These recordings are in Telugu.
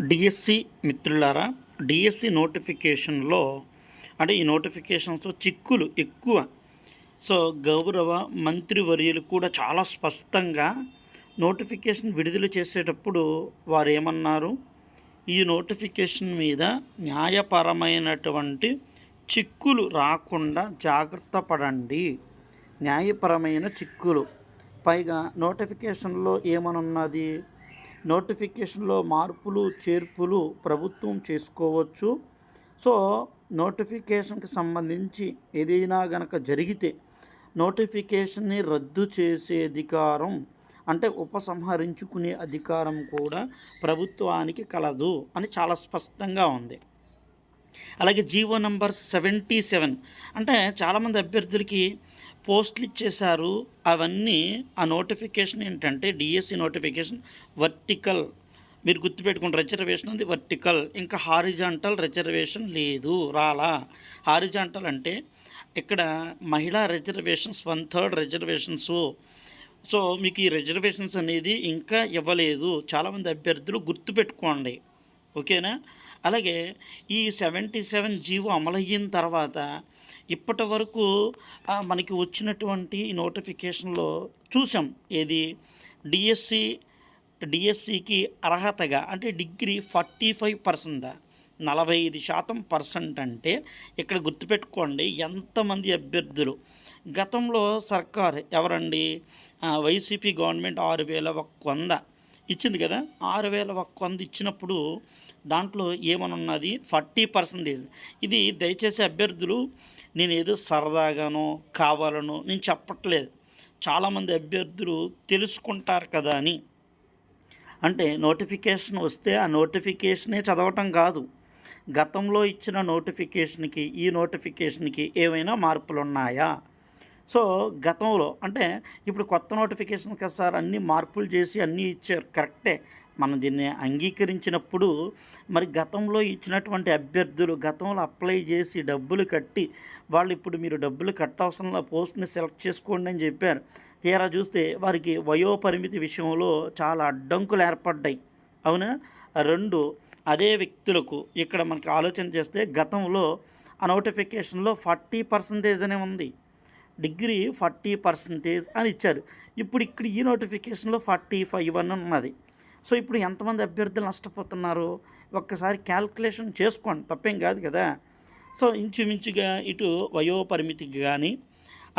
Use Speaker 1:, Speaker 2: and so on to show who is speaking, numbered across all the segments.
Speaker 1: డిఎస్సి మిత్రులారా డిఎస్సి నోటిఫికేషన్లో అంటే ఈ నోటిఫికేషన్స్లో చిక్కులు ఎక్కువ. సో గౌరవ మంత్రివర్యులు కూడా చాలా స్పష్టంగా నోటిఫికేషన్ విడుదల చేసేటప్పుడు వారు ఏమన్నారు ఈ నోటిఫికేషన్ మీద న్యాయపరమైనటువంటి చిక్కులు రాకుండా జాగ్రత్త పడండి. న్యాయపరమైన చిక్కులు. పైగా నోటిఫికేషన్లో ఏమనున్నది? నోటిఫికేషన్లో మార్పులు చేర్పులు ప్రభుత్వం చేసుకోవచ్చు. సో నోటిఫికేషన్కి సంబంధించి ఏదైనా గనక జరిగితే నోటిఫికేషన్ని రద్దు చేసే అధికారం అంటే ఉపసంహరించుకునే అధికారం కూడా ప్రభుత్వానికి కలదు అని చాలా స్పష్టంగా ఉంది. అలాగే జీవో నంబర్ సెవెంటీ సెవెన్ అంటే చాలామంది అభ్యర్థులకి పోస్టులు ఇచ్చేశారు అవన్నీ ఆ నోటిఫికేషన్ ఏంటంటే డిఎస్సి నోటిఫికేషన్ వర్టికల్. మీరు గుర్తుపెట్టుకుని రిజర్వేషన్ ఉంది వర్టికల్. ఇంకా హారిజాంటల్ రిజర్వేషన్ లేదు రాలా. హారిజాంటల్ అంటే ఇక్కడ మహిళా reservations one third reservations. So మీకు ఈ రిజర్వేషన్స్ అనేది ఇంకా ఇవ్వలేదు. చాలామంది అభ్యర్థులు గుర్తుపెట్టుకోండి. ఓకేనా? అలాగే ఈ సెవెంటీ సెవెన్ జీవో అమలయ్యిన తర్వాత ఇప్పటి వరకు మనకి వచ్చినటువంటి నోటిఫికేషన్లో చూసాం ఏది? డిఎస్సి డిఎస్సికి అర్హతగా అంటే డిగ్రీ ఫార్టీ ఫైవ్ పర్సెంట్ నలభై ఐదు శాతం పర్సెంట్ అంటే ఇక్కడ గుర్తుపెట్టుకోండి ఎంతమంది అభ్యర్థులు? గతంలో సర్కార్ ఎవరండి? వైసీపీ గవర్నమెంట్ ఆరు వేల ఒక్క వంద. ఇచ్చింది కదా? ఆరు వేల ఒక్క వంద ఇచ్చినప్పుడు దాంట్లో ఏమనున్నది? Forty percentage. ఇది దయచేసి అభ్యర్థులు నేను ఏదో సరదాగానో కావాలనో నేను చెప్పట్లేదు. చాలామంది అభ్యర్థులు తెలుసుకుంటారు కదా అని. అంటే నోటిఫికేషన్ వస్తే ఆ నోటిఫికేషనే చదవటం కాదు. గతంలో ఇచ్చిన నోటిఫికేషన్కి ఈ నోటిఫికేషన్కి ఏవైనా మార్పులు ఉన్నాయా సో గతంలో అంటే ఇప్పుడు కొత్త నోటిఫికేషన్ కదా సార్ అన్ని మార్పులు చేసి అన్నీ ఇచ్చారు. కరెక్టే. మనం దీన్ని అంగీకరించినప్పుడు మరి గతంలో ఇచ్చినటువంటి అభ్యర్థులు గతంలో అప్లై చేసి డబ్బులు కట్టి వాళ్ళు ఇప్పుడు మీరు డబ్బులు కట్టవసరంలో పోస్ట్ని సెలెక్ట్ చేసుకోండి అని చెప్పారు. తీరా చూస్తే వారికి వయోపరిమితి విషయంలో చాలా అడ్డంకులు ఏర్పడ్డాయి. అవునా? రెండు అదే వ్యక్తులకు ఇక్కడ మనకి ఆలోచన చేస్తే గతంలో ఆ నోటిఫికేషన్లో ఫార్టీ పర్సంటేజ్ అనే ఉంది. డిగ్రీ ఫార్టీ పర్సంటేజ్ అని ఇచ్చారు. ఇప్పుడు ఇక్కడ ఈ నోటిఫికేషన్లో ఫార్టీ ఫైవ్ అని ఉన్నది. సో ఇప్పుడు ఎంతమంది అభ్యర్థులు నష్టపోతున్నారు? ఒక్కసారి క్యాల్కులేషన్ చేసుకోండి. తప్పేం కాదు కదా. సో ఇంచుమించుగా ఇటు వయోపరిమితికి కానీ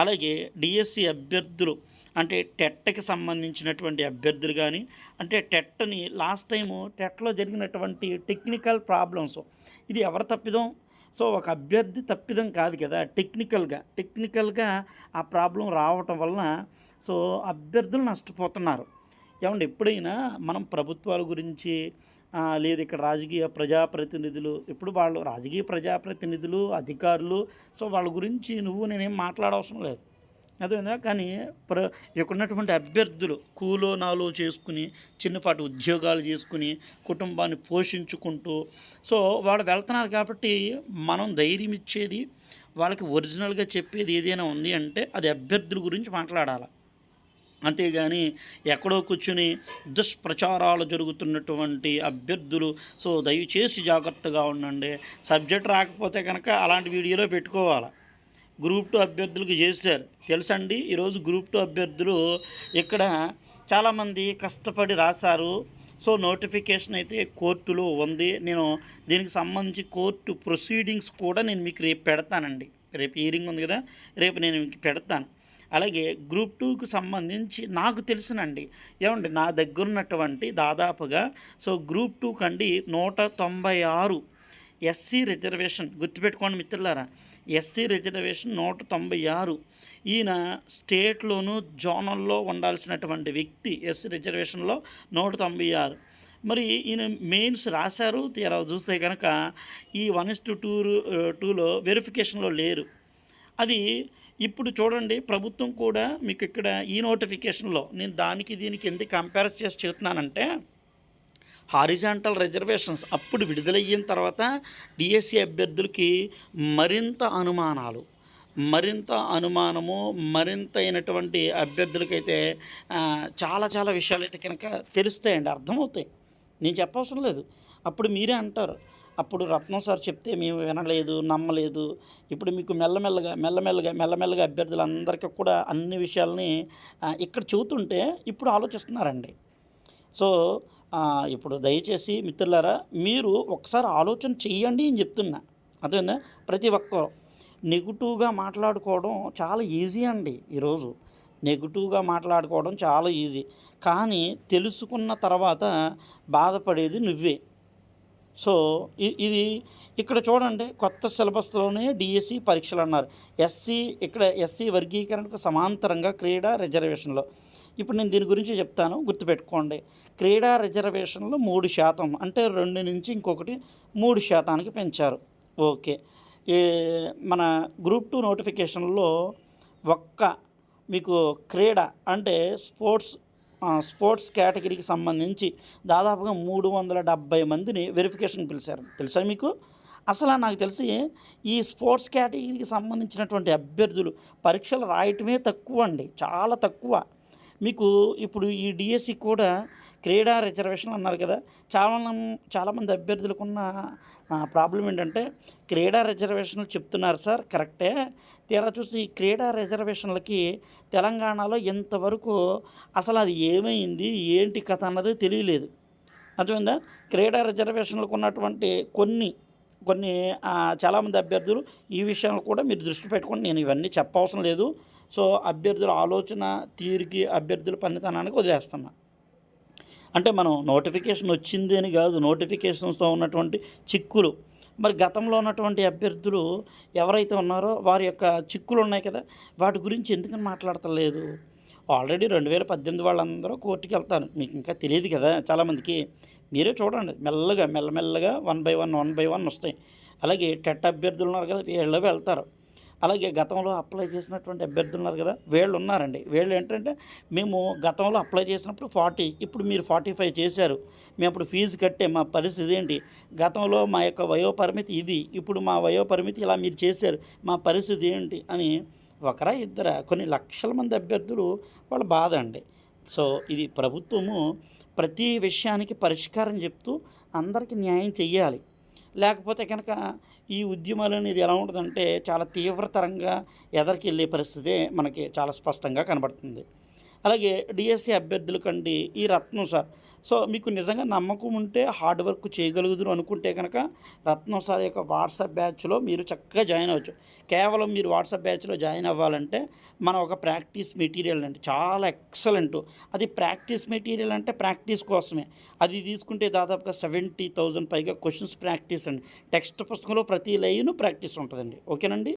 Speaker 1: అలాగే డిఎస్సి అభ్యర్థులు అంటే టెట్కి సంబంధించినటువంటి అభ్యర్థులు కానీ అంటే టెట్ని లాస్ట్ టైము టెట్లో జరిగినటువంటి టెక్నికల్ ప్రాబ్లమ్స్ ఇది ఎవరు తప్పిదం? సో ఒక అభ్యర్థి తప్పిదం కాదు కదా టెక్నికల్గా టెక్నికల్గా ఆ ప్రాబ్లం రావటం వలన సో అభ్యర్థులు నష్టపోతున్నారు. ఏమంటే ఎప్పుడైనా మనం ప్రభుత్వాల గురించి లేదు ఇక్కడ రాజకీయ ప్రజాప్రతినిధులు ఇప్పుడు వాళ్ళు రాజకీయ ప్రజాప్రతినిధులు అధికారులు సో వాళ్ళ గురించి నువ్వు నేనేం మాట్లాడవసరం లేదు. అదేవిధంగా కానీ ప్ర ఇక్కడున్నటువంటి అభ్యర్థులు కూలో నాలో చేసుకుని చిన్నపాటి ఉద్యోగాలు చేసుకుని కుటుంబాన్ని పోషించుకుంటూ సో వాళ్ళు వెళ్తున్నారు కాబట్టి మనం ధైర్యం ఇచ్చేది వాళ్ళకి ఒరిజినల్గా చెప్పేది ఏదైనా ఉంది అంటే అది అభ్యర్థుల గురించి మాట్లాడాలి. అంతేగాని ఎక్కడో కూర్చుని దుష్ప్రచారాలు జరుగుతున్నటువంటి అభ్యర్థులు సో దయచేసి జాగ్రత్తగా ఉండండి. సబ్జెక్ట్ రాకపోతే కనుక అలాంటి వీడియోలో పెట్టుకోవాలి. గ్రూప్ టూ అభ్యర్థులకు చేశారు. తెలుసండి? ఈరోజు గ్రూప్ టూ అభ్యర్థులు ఇక్కడ చాలామంది కష్టపడి రాశారు. సో నోటిఫికేషన్ అయితే కోర్టులో ఉంది. నేను దీనికి సంబంధించి కోర్టు ప్రొసీడింగ్స్ కూడా నేను మీకు రేపు పెడతానండి. రేపు హీరింగ్ ఉంది కదా? రేపు నేను మీకు పెడతాను. అలాగే గ్రూప్ టూకు సంబంధించి నాకు తెలుసునండి. ఏమండి? నా దగ్గర ఉన్నటువంటి దాదాపుగా సో గ్రూప్ టూ కండి నూట తొంభై ఆరు ఎస్సీ రిజర్వేషన్ గుర్తుపెట్టుకోండి మిత్రులారా. ఎస్సీ రిజర్వేషన్ నూట తొంభై ఆరు. ఈయన స్టేట్లోను జోనల్లో ఉండాల్సినటువంటి వ్యక్తి ఎస్సీ రిజర్వేషన్లో నూట తొంభై ఆరు. మరి ఈయన మెయిన్స్ రాశారు తీరా చూస్తే కనుక ఈ వన్ ఇస్ టు టూ టూలో వెరిఫికేషన్లో లేరు. అది ఇప్పుడు చూడండి ప్రభుత్వం కూడా మీకు ఇక్కడ ఈ నోటిఫికేషన్లో నేను దానికి దీనికి ఎందుకు కంపేర్ చేసి చెబుతున్నానంటే హారిజాంటల్ రిజర్వేషన్స్ అప్పుడు విడుదలయ్యిన తర్వాత డిఎస్సి అభ్యర్థులకి మరింత అనుమానాలు మరింత అనుమానము మరింత అయినటువంటి అభ్యర్థులకైతే చాలా చాలా విషయాలు అయితే కనుక తెలుస్తాయండి అర్థమవుతాయి. నేను చెప్పవసరం లేదు. అప్పుడు మీరే అంటారు. అప్పుడు రత్నం సార్ చెప్తే మేము వినలేదు నమ్మలేదు. ఇప్పుడు మీకు మెల్లమెల్లగా మెల్లమెల్లగా మెల్లమెల్లగా అభ్యర్థులందరికీ కూడా అన్ని విషయాల్ని ఇక్కడ చెబుతుంటే ఇప్పుడు ఆలోచిస్తున్నారండి. సో ఇప్పుడు దయచేసి మిత్రులారా మీరు ఒకసారి ఆలోచన చెయ్యండి అని చెప్తున్నా. అదేనా ప్రతి ఒక్కరు. నెగిటివ్గా మాట్లాడుకోవడం చాలా ఈజీ అండి ఈరోజు. నెగిటివ్గా మాట్లాడుకోవడం చాలా ఈజీ. కానీ తెలుసుకున్న తర్వాత బాధపడేది నువ్వే. సో ఇది ఇక్కడ చూడండి కొత్త సిలబస్లోనే డిఎస్సి పరీక్షలు అన్నారు. ఎస్సీ ఇక్కడ ఎస్సీ వర్గీకరణకు సమాంతరంగా క్రీడా రిజర్వేషన్లో. ఇప్పుడు నేను దీని గురించి చెప్తాను గుర్తుపెట్టుకోండి. క్రీడా రిజర్వేషన్లు మూడు శాతం అంటే రెండు నుంచి ఇంకొకటి మూడు శాతానికి పెంచారు. ఓకే. ఈ మన గ్రూప్ టూ నోటిఫికేషన్లో ఒక్క మీకు క్రీడ అంటే స్పోర్ట్స్ స్పోర్ట్స్ కేటగిరీకి సంబంధించి దాదాపుగా మూడు వందల డెబ్బై మందిని వెరిఫికేషన్ పిలిచారు. తెలుసా మీకు? అసలు నాకు తెలిసి ఈ స్పోర్ట్స్ కేటగిరీకి సంబంధించినటువంటి అభ్యర్థులు పరీక్షలు రాయటమే తక్కువ అండి చాలా తక్కువ. మీకు ఇప్పుడు ఈ డిఎస్సి కూడా క్రీడా రిజర్వేషన్ అన్నారు కదా. చాలా చాలామంది అభ్యర్థులకు ఉన్న ప్రాబ్లం ఏంటంటే క్రీడా రిజర్వేషన్లు చెప్తున్నారు సార్ కరెక్టే. తీరా చూసి ఈ క్రీడా రిజర్వేషన్లకి తెలంగాణలో ఇంతవరకు అసలు అది ఏమైంది ఏంటి కథ అన్నది తెలియలేదు. అర్థమైందా? క్రీడా రిజర్వేషన్లకు ఉన్నటువంటి కొన్ని కొన్ని చాలామంది అభ్యర్థులు ఈ విషయంలో కూడా మీరు దృష్టి పెట్టుకొని నేను ఇవన్నీ చెప్పవసరం లేదు. సో అభ్యర్థుల ఆలోచన తీరికి అభ్యర్థుల పనితనానికి వదిలేస్తున్నా. అంటే మనం నోటిఫికేషన్ వచ్చింది అని కాదు నోటిఫికేషన్స్తో ఉన్నటువంటి చిక్కులు. మరి గతంలో ఉన్నటువంటి అభ్యర్థులు ఎవరైతే ఉన్నారో వారి యొక్క చిక్కులు ఉన్నాయి కదా వాటి గురించి ఎందుకని మాట్లాడతలేదు? ఆల్రెడీ రెండు వేల పద్దెనిమిది వాళ్ళందరూ కోర్టుకి వెళ్తారు. మీకు ఇంకా తెలియదు కదా చాలామందికి. మీరే చూడండి మెల్లగా మెల్లమెల్లగా one by one one by one వస్తాయి. అలాగే టెట్ అభ్యర్థులు ఉన్నారు కదా వీళ్ళు వెళ్తారు. అలాగే గతంలో అప్లై చేసినటువంటి అభ్యర్థులు ఉన్నారు కదా వీళ్ళు ఉన్నారండి. వీళ్ళు ఏంటంటే మేము గతంలో అప్లై చేసినప్పుడు ఫార్టీ ఇప్పుడు మీరు ఫార్టీ ఫైవ్ చేశారు. మేము అప్పుడు ఫీజు కట్టే మా పరిస్థితి ఏంటి? గతంలో మా యొక్క వయోపరిమితి ఇది ఇప్పుడు మా వయోపరిమితి ఇలా మీరు చేశారు మా పరిస్థితి ఏంటి? అని ఒకరా ఇద్దరా కొన్ని లక్షల మంది అభ్యర్థులు వాళ్ళ బాధ అండి. సో ఇది ప్రభుత్వము ప్రతి విషయానికి పరిష్కారం చెప్తూ అందరికీ న్యాయం చెయ్యాలి. లేకపోతే కనుక ఈ ఉద్యమాలు అనేది ఎలా ఉంటుందంటే చాలా తీవ్రతరంగా ఎదరికి వెళ్ళే పరిస్థితి మనకి చాలా స్పష్టంగా కనబడుతుంది. అలాగే డిఎస్సి అభ్యర్థుల కండి ఈ రత్నం సార్. సో మీకు నిజంగా నమ్మకం ఉంటే హార్డ్ వర్క్ చేయగలుగుదురు అనుకుంటే కనుక రత్నం సార్ యొక్క వాట్సాప్ బ్యాచ్లో మీరు చక్కగా జాయిన్ అవ్వచ్చు. కేవలం మీరు వాట్సాప్ బ్యాచ్లో జాయిన్ అవ్వాలంటే మన ఒక ప్రాక్టీస్ మెటీరియల్ అండి. చాలా ఎక్సలెంట్. అది ప్రాక్టీస్ మెటీరియల్ అంటే ప్రాక్టీస్ కోసమే. అది తీసుకుంటే దాదాపుగా సెవెంటీ థౌజండ్ పైగా క్వశ్చన్స్ ప్రాక్టీస్ అండి. టెక్స్ట్ పుస్తకంలో ప్రతి లైన్ ప్రాక్టీస్ ఉంటుందండి. ఓకేనండి?